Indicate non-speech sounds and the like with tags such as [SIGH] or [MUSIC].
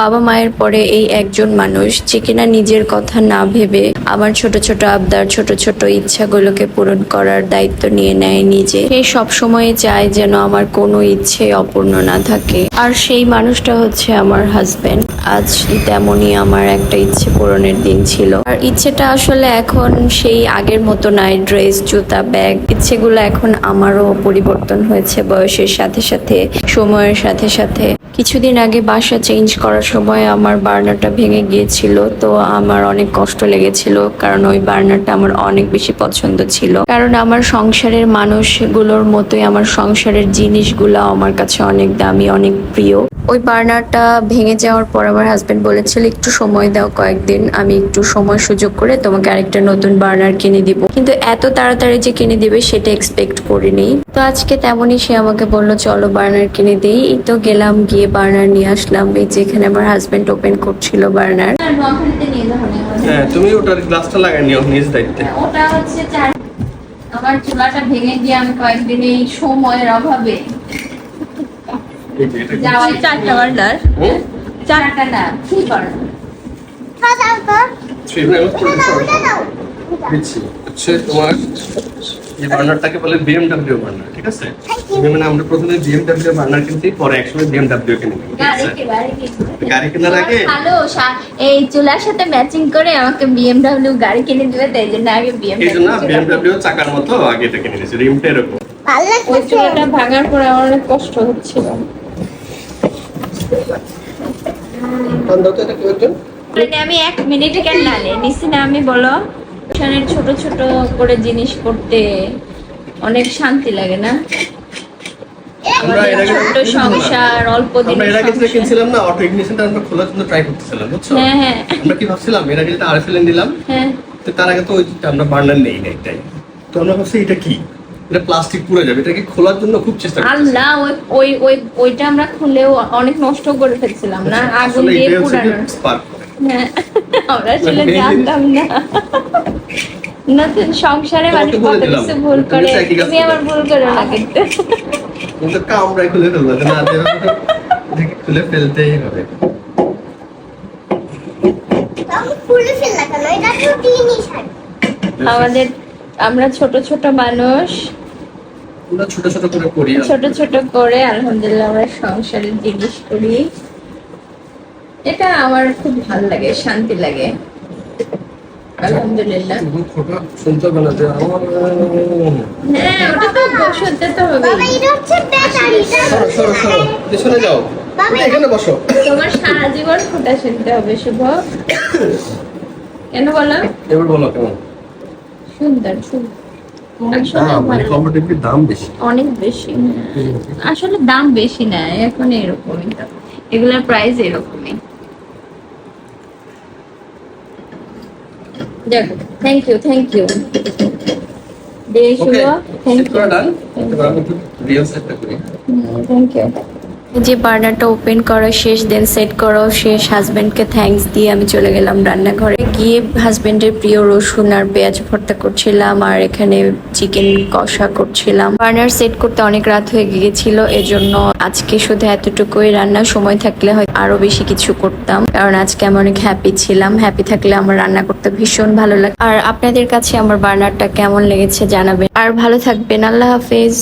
বাবা মায়ের পরে এই একজন মানুষ, যে কিনা নিজের কথা না ভেবে আমার ছোট ছোট আবদার, ছোট ছোট ইচ্ছাগুলোকে পূরণ করার দায়িত্ব নিয়ে নেয় নিজে। সে সব সময় চায় যেন আমার কোনো ইচ্ছে অপূর্ণ না থাকে। আর সেই মানুষটা হচ্ছে আমার হাজব্যান্ড আজ তেমনই আমার একটা ইচ্ছে পূরণের দিন ছিল। আর ইচ্ছেটা আসলে এখন সেই আগের মতো নাই। ড্রেস, জুতা, ব্যাগ, ইচ্ছেগুলো এখন আমারও পরিবর্তন হয়েছে বয়সের সাথে সাথে, সময়ের সাথে সাথে। কিছুদিন আগে বাসা চেঞ্জ করার সময় আমার বার্নারটা ভেঙে গিয়েছিল, তো আমার অনেক কষ্ট লেগেছিল কারণ ওই বার্নারটা আমার অনেক বেশি পছন্দ ছিল। কারণ আমার সংসারের মানুষগুলোর মতোই আমার সংসারের জিনিসগুলো আমার কাছে অনেক দামি, অনেক প্রিয়। ওই বার্নারটা ভেঙে যাওয়ার পর আমার হাজবেন্ড বলেছিল, একটু সময় দাও কয়েকদিন, আমি একটু সময় সুযোগ করে তোমাকে আরেকটা নতুন বার্নার কিনে দিব। কিন্তু এত তাড়াতাড়ি যে কিনে দিবে সেটা এক্সপেক্ট করিনি। তো আজকে তেমনই সে আমাকে বলল, চলো বার্নার কিনে দিই। তো গেলাম গিয়ে বার্নার নিয়ে আসলাম। এই যেখানে আমার হাজবেন্ড ওপেন করছিল বার্নার। হ্যাঁ তুমি ওটার গ্লাসটা লাগাই নিও নিজ দায়িত্বে। ওটা হচ্ছে চার আমার চুলাটা ভেঙে গিয়ে আমি কয়েকদিন এই সময়ের অভাবে চারটা বার্নার? চারটা না কি বার্নার? করে। দাও। দিচ্ছি। হচ্ছে তোমার এই বার্নারটাকে বলে বিএমডব্লিউ বার্নার ঠিক আছে? মানে আমরা প্রথমে বিএমডব্লিউ বার্নার কিনতে পরে একসময় বিএমডব্লিউ কিনে নিই, গাড়ি কেনার আগে ভালো এই চুলার সাথে ম্যাচিং করে আমাকে বিএমডব্লিউ গাড়ি কিনে দিবে তাই জন্য আগে এই জন্য বিএমডব্লিউ বিএমডব্লিউ চাকার মতো আগে এটা কিনে নিয়েছি রিমটা এরকম। ওই চুলাটা ভাঙার পরে আমার অনেক কষ্ট হচ্ছিল। মানে আমি এক মিনিটে কেন না নেই নিছি না আমি বলো। সংসারের ছোট ছোট করে জিনিস করতে অনেক শান্তি লাগে না? আমরা এর আগে ছোট্ট সংসার অল্প আমরা এর আগে যেটা কিনছিলাম না অটো ইগনিশনটা আমরা খোলার জন্য ট্রাই করতেছিলাম বুঝছ? হ্যাঁ হ্যাঁ। আমরা কি ভাবছিলাম এর আগে যেটা আরএফএল দিলাম হ্যাঁ। তো তার আগে তো ওই আমরা বার্নার নেই না এটাই তো আমরা ভাবছি এটা কি? এটা প্লাস্টিক পুড়ে যাবে এটাকে খোলার জন্য খুব চেষ্টা করছি আল্লাহ ওই ওই ওই ওইটা আমরা খুলেও অনেক নষ্ট করে ফেলছিলাম না? আগুন দিয়ে করে। হ্যাঁ আমরা আসলে [LAUGHS] জানতাম না। নতুন সংসারে মানুষ কত কিছু ভুল করে তুমি আবার ভুল করো না কিন্তু। কিন্তু কামড়ায় খুলে ফেলব না খুলে ফেলতেই হবে। আমাদের আমরা ছোট ছোট মানুষ। ছোট ছোট করে করি ছোট ছোট করে আলহামদুলিল্লাহ আমরা সংসারের জিনিস করি। এটা আমার খুব ভালো লাগে শান্তি লাগে। আলহামদুলিল্লাহ। তুমি খোকা শুনতে হবে না যে আমার হ্যাঁ ওটা তো শুনতে তো হবে সরো সরো সরো। পেছনে যাও। এখানে বসো। তোমার সারা জীবন ফোটা শুনতে হবে শুভ। কেন বলো? এবার বলো কেমন? সুন্দর সুন্দর। আসলে দাম ভালো। কম্পিটিটিভ দাম বেশি। অনেক বেশি। আসলে দাম বেশি না এখন এরকমই তো। এগুলোর প্রাইস এরকমই। যাক থ্যাংক ইউ থ্যাংক ইউ দে শুভ থ্যাংক করি। থ্যাংক ইউ যে বার্নারটা ওপেন করা, শেষ দেন সেট করাও শেষ হাজবেন্ডকে থ্যাঙ্কস দিয়ে আমি চলে গেলাম রান্নাঘরে। গিয়ে হাজবেন্ডের প্রিয় রসুন আর পেঁয়াজ ভর্তা করছিলাম আর এখানে চিকেন কষা করছিলাম। বার্নার সেট করতে অনেক রাত হয়ে গিয়েছিল, এজন্য আজকে শুধু এতটুকুই রান্না। সময় থাকলে হয় আরও বেশি কিছু করতাম, কারণ আজকে আমি অনেক হ্যাপি ছিলাম। হ্যাপি থাকলে আমার রান্না করতে ভীষণ ভালো লাগে। আর আপনাদের কাছে আমার বার্নারটা কেমন লেগেছে জানাবেন। আর ভালো থাকবেন, আল্লাহ হাফেজ।